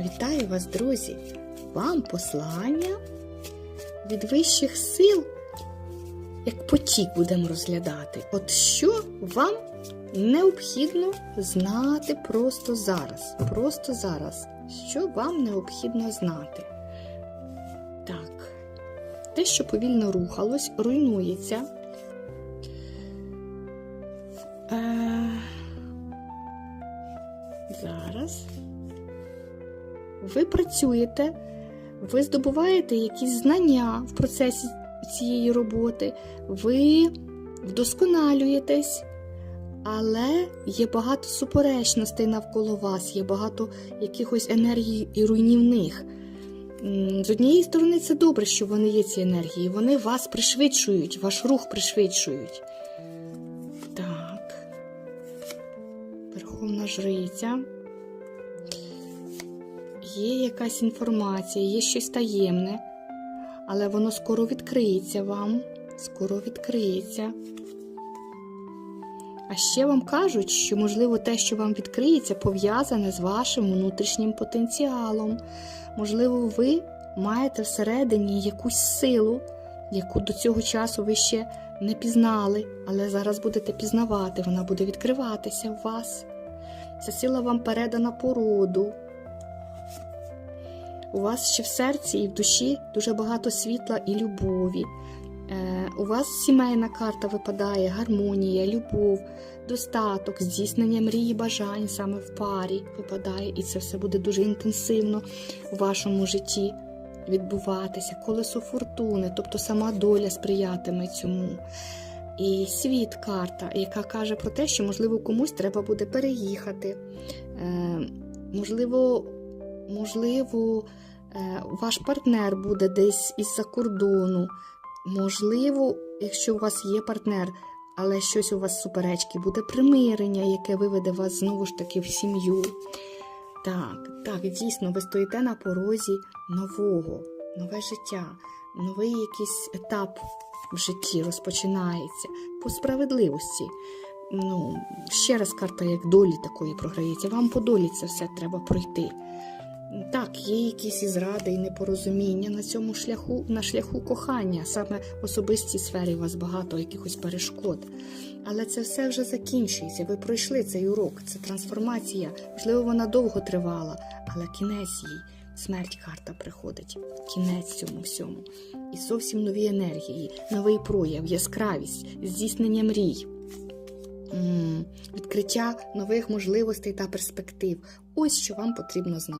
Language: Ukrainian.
Вітаю вас, друзі! Вам послання від вищих сил, як потік будемо розглядати. От що вам необхідно знати просто зараз. Просто зараз. Що вам необхідно знати? Так. Те, що повільно рухалось, руйнується. Е, Зараз. Ви працюєте, ви здобуваєте якісь знання в процесі цієї роботи, ви вдосконалюєтесь, але є багато суперечностей навколо вас, є багато якихось енергій і руйнівних. З однієї сторони, це добре, що вони є ці енергії. Вони вас пришвидшують, ваш рух пришвидшують. Так. Верховна жриця. Є якась інформація, є щось таємне, але воно скоро відкриється вам. Скоро відкриється. А ще вам кажуть, що, можливо, те, що вам відкриється, пов'язане з вашим внутрішнім потенціалом. Можливо, ви маєте всередині якусь силу, яку до цього часу ви ще не пізнали, але зараз будете пізнавати, вона буде відкриватися в вас. Ця сила вам передана по роду. У вас ще в серці і в душі дуже багато світла і любові. Е, у вас сімейна карта випадає, гармонія, любов, достаток, здійснення мрії, бажань саме в парі випадає, і це все буде дуже інтенсивно у вашому житті відбуватися. Колесо фортуни, тобто сама доля сприятиме цьому. І світ карта, яка каже про те, що, можливо, комусь треба буде переїхати. Е, можливо, можливо, е, ваш партнер буде десь із-за кордону. Можливо, якщо у вас є партнер, але щось у вас суперечки, буде примирення, яке виведе вас знову ж таки в сім'ю. Так, так, дійсно, ви стоїте на порозі нового, нове життя, новий якийсь етап в житті розпочинається по справедливості. Ну, ще раз карта як долі такої програється. Вам по долі це все треба пройти. Так, є якісь і зради, і непорозуміння на цьому шляху, на шляху кохання, саме в особистій сфері у вас багато якихось перешкод. Але це все вже закінчується. Ви пройшли цей урок, це трансформація. Можливо, вона довго тривала, але кінець їй, смерть карта приходить. Кінець цьому всьому. І зовсім нові енергії, новий прояв, яскравість, здійснення мрій. Відкриття нових можливостей та перспектив. Ось що вам потрібно знати.